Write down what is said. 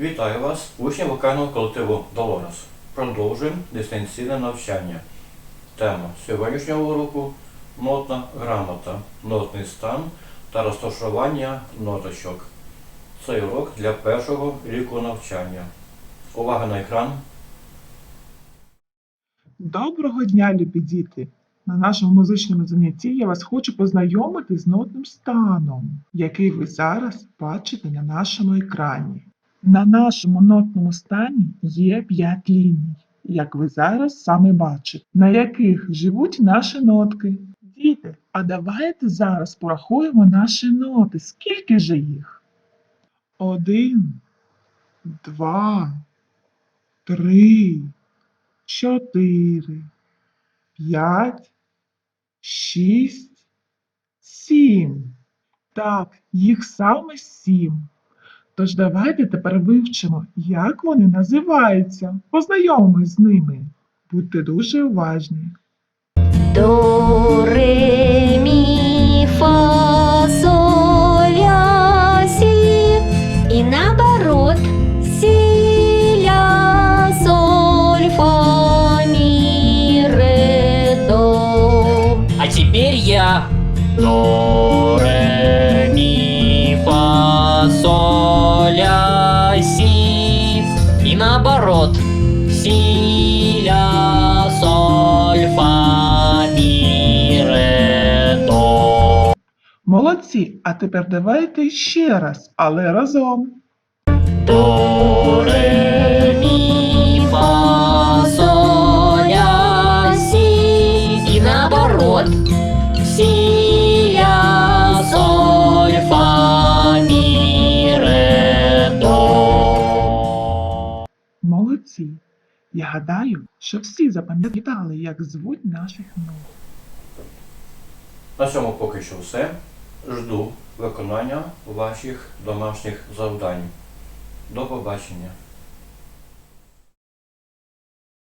Вітаю вас, учні вокального колективу Долорес. Продовжуємо дистанційне навчання. Тема сьогоднішнього уроку нотна грамота, нотний стан та розташування ноточок. Цей урок для першого ріку навчання. Увага на екран. Доброго дня, любі діти! На нашому музичному занятті я вас хочу познайомити з нотним станом, який ви зараз бачите на нашому екрані. На нашому нотному стані є п'ять ліній, як ви зараз саме бачите, на яких живуть наші нотки. Діти, а давайте зараз порахуємо наші ноти. Скільки же їх? Один, два, три чотири, п'ять, шість, сім. Так, їх саме сім. Тож давайте тепер вивчимо, як вони називаються. Познайомимось з ними. Будьте дуже уважні. До, ре, мі, фа, соль, ля, сі. И наоборот. Си, ля, соль, фа, ми, ре, до. А теперь я. До, ре, ми, Наоборот. Си, ля, соль, фа, ми, ре, до. Молодці! А тепер давайте ще раз, але разом. До, ре, Молодці! Я гадаю, що всі запам'ятали, як звуть наших нових. На цьому поки що все. Жду виконання ваших домашніх завдань. До побачення.